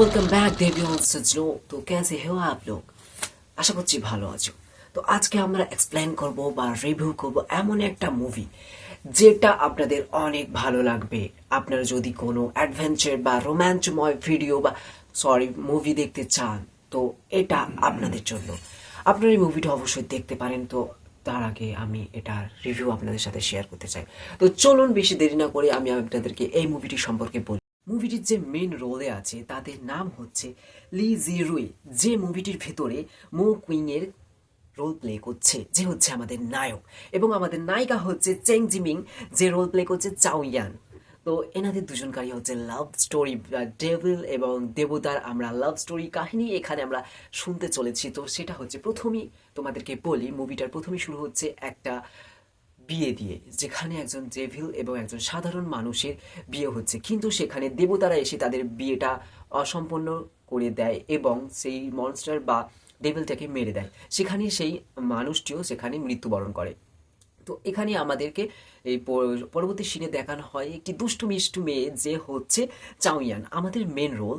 Welcome back দেবিয়ন সজনো তো ক্যাসে হো আপ লোক। আশা করছি ভালো আছো। তো আজকে আমরা এক্সপ্লেন করব বা রিভিউ করব এমন একটা মুভি যেটা আপনাদের অনেক ভালো লাগবে। আপনারা যদি কোনো অ্যাডভেঞ্চার বা রোম্যাঞ্চময় ভিডিও বা সরি মুভি দেখতে চান, তো এটা আপনাদের জন্য। আপনার এই মুভিটা অবশ্যই দেখতে পারেন। তো তার আগে আমি এটার রিভিউ আপনাদের সাথে শেয়ার করতে চাই। তো চলুন, বেশি দেরি না করে আমি আপনাদেরকে এই মুভিটি সম্পর্কে বলি। মুভিটির যে মেন রোলে আছে, তাদের নাম হচ্ছে লি জি রুই যে মুভিটির ভেতরে মো কুইংয়ের রোল প্লে করছে, যে হচ্ছে আমাদের নায়ক। এবং আমাদের নায়িকা হচ্ছে চেং জিমিং যে রোল প্লে করছে চাও ইয়ান তো এনাদের দুজনকারই হচ্ছে লাভ স্টোরি ডেভিল এবং দেবতার আমরা লাভ স্টোরি কাহিনী এখানে আমরা শুনতে চলেছি। তো সেটা হচ্ছে প্রথমেই তোমাদেরকে বলি মুভিটার প্রথমেই শুরু হচ্ছে একটা বিয়ে দিয়ে, যেখানে একজন জেভিল এবং একজন সাধারণ মানুষের বিয়ে হচ্ছে। কিন্তু সেখানে দেবতারা এসে তাদের বিয়েটা অসম্পন্ন করে দেয় এবং সেই মনস্টার বা ডেভিলটাকে মেরে দেয়। সেখানে সেই মানুষটিও সেখানে মৃত্যুবরণ করে। তো এখানে আমাদেরকে এই পরবর্তী সিনে দেখানো হয় একটি দুষ্টু মিষ্টু মেয়ে যে হচ্ছে চাউয়ান আমাদের মেন রোল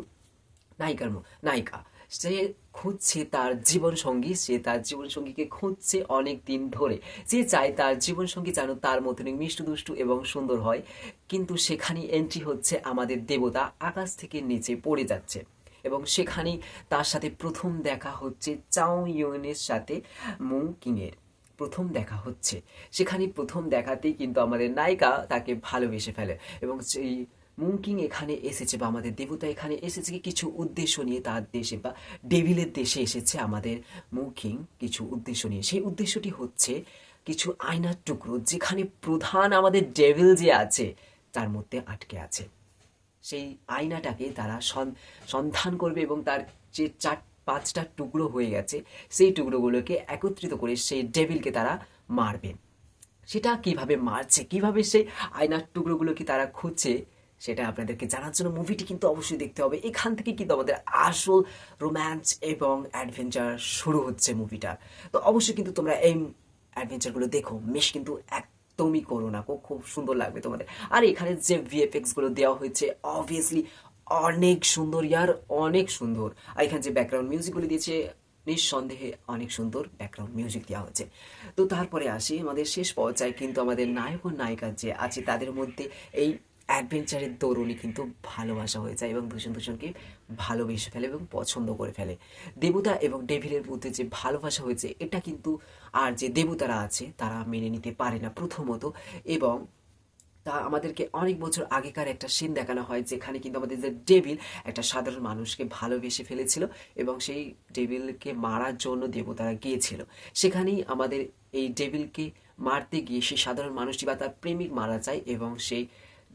নায়িকার নায়িকা। সে খুঁজছে তার জীবন সঙ্গী সে তার জীবন সঙ্গীকে খুঁজছে অনেক দিন ধরে। যে চায় তার জীবন সঙ্গী যেন তার মতনই মিষ্টু দুষ্টু এবং সুন্দর হয়, কিন্তু সেখানে এন্ট্রি হচ্ছে আমাদের দেবতা আকাশ থেকে নিচে পড়ে যাচ্ছে। এবং সেখানে তার সাথে প্রথম দেখা হচ্ছে চাও ইউনের সাথে মু কিংয়ের প্রথম দেখা হচ্ছে। সেখানে প্রথম দেখাতেই কিন্তু আমাদের নায়িকা তাকে ভালোবেসে ফেলে। এবং সেই মুংকিং এখানে এসেছে বা আমাদের দেবতা এখানে এসেছে। কিছু উদ্দেশ্য নিয়ে তার দেশে বা ডেভিলের দেশে এসেছে আমাদের মুংকিং কিছু উদ্দেশ্য নিয়ে। সেই উদ্দেশ্যটি হচ্ছে কিছু আয়নার টুকরো যেখানে প্রধান আমাদের ডেভিল যে আছে, তার মধ্যে আটকে আছে। সেই আয়নাটাকে তারা সন- সন্ধান করবে এবং তার যে চার, পাঁচটা টুকরো হয়ে গেছে, সেই টুকরোগুলোকে একত্রিত করে সেই ডেভিলকে তারা মারবে। সেটা কীভাবে মারছে, কীভাবে সেই আয়নার টুকরোগুলোকে তারা খুঁজছে সেটা আপনাদেরকে জানার জন্য মুভিটি কিন্তু অবশ্যই দেখতে হবে। এখান থেকে কিন্তু আমাদের আসল রোম্যান্স এবং অ্যাডভেঞ্চার শুরু হচ্ছে মুভিটার তো অবশ্যই কিন্তু তোমরা এই অ্যাডভেঞ্চারগুলো দেখো। মিস কিন্তু একদমই করো না খুব সুন্দর লাগবে তোমাদের। আর এখানে যে ভিএফএক্সগুলো দেওয়া হয়েছে অবভিয়াসলি অনেক সুন্দর, ইয়ার অনেক সুন্দর। আর এখানে যে ব্যাকগ্রাউন্ড মিউজিকগুলো দিয়েছে, নিঃসন্দেহে অনেক সুন্দর ব্যাকগ্রাউন্ড মিউজিক দেওয়া হয়েছে। তো তারপরে আসি, আমাদের শেষ পর্যায়ে কিন্তু আমাদের নায়ক ও নায়িকা যে আছে, তাদের মধ্যে এই অ্যাডভেঞ্চারের দৌড়নি কিন্তু ভালোবাসা হয়ে যায় এবং দুজন দুজনকে ভালোবেসে ফেলে এবং পছন্দ করে ফেলে। দেবতা এবং ডেভিলের মধ্যে যে ভালোবাসা হয়েছে, এটা কিন্তু আর যে দেবতারা আছে, তারা মেনে নিতে পারে না প্রথমত এবং তা আমাদেরকে অনেক বছর আগেকার একটা সিন দেখানো হয় যেখানে কিন্তু আমাদের যে ডেভিল একটা সাধারণ মানুষকে ভালোবেসে ফেলেছিল এবং সেই ডেভিলকে মারার জন্য দেবতারা গিয়েছিল। সেখানেই আমাদের এই ডেভিলকে মারতে গিয়ে সেই সাধারণ মানুষটি বা তার প্রেমিক মারা যায় এবং সেই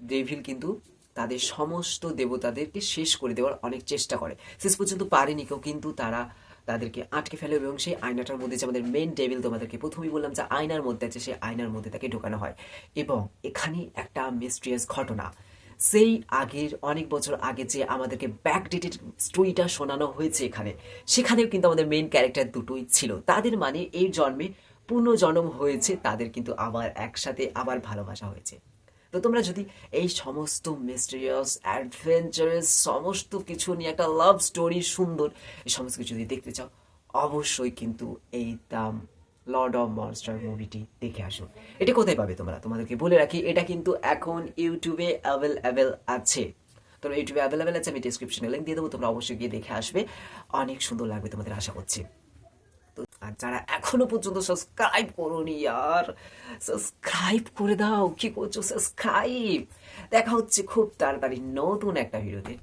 ডেভিল কিন্তু তাদের সমস্ত দেবতাদেরকে শেষ করে দেওয়ার অনেক চেষ্টা করে। শেষ পর্যন্ত পারেনি কেউ, কিন্তু তারা তাদেরকে আটকে ফেলে এবং সেই আয়নাটার মধ্যে যে আমাদের মেন ডেভিল তোমাদেরকে প্রথমেই বললাম যে আয়নার মধ্যে আছে, সেই আয়নার মধ্যে তাকে ঢোকানো হয়। এবং এখানে একটা মিস্ট্রিয়াস ঘটনা। সেই আগের অনেক বছর আগে যে আমাদেরকে ব্যাকডেটেড স্টোরিটা শোনানো হয়েছে এখানে, সেখানেও কিন্তু আমাদের মেন ক্যারেক্টার দুটোই ছিল। তাদের মানে এই জন্মে পুনর্জন্ম হয়েছে, তাদের কিন্তু আবার একসাথে আবার ভালোবাসা হয়েছে। তো তোমরা যদি এই সমস্ত মিস্টেরিয়াস অ্যাডভেঞ্চারাস সমস্ত কিছু নিয়ে একটা লাভ স্টোরি সুন্দর, এই সমস্ত কিছু যদি দেখতে চাও, অবশ্যই কিন্তু এই দাম লর্ড অফ মনস্টার মুভিটি দেখে আসো। এটা কোথায় পাবে তোমরা? তোমাদেরকে বলে রাখি, এটা কিন্তু এখন ইউটিউবে অ্যাভেলেবেল আছে। তোমরা ইউটিউবে অ্যাভেলেবেল আছে, আমি ডিসক্রিপশনে লিঙ্ক দিয়ে দেবো, তোমরা অবশ্যই গিয়ে দেখে আসবে। অনেক সুন্দর লাগবে তোমাদের, আশা করছি। তো আর যারা এখনও পর্যন্ত সাবস্ক্রাইব করোনি, আর সাবস্ক্রাইব করে দাও। কি করছ? সাবস্ক্রাইব দেখা হচ্ছে খুব তাড়াতাড়ি নতুন একটা ভিডিওতে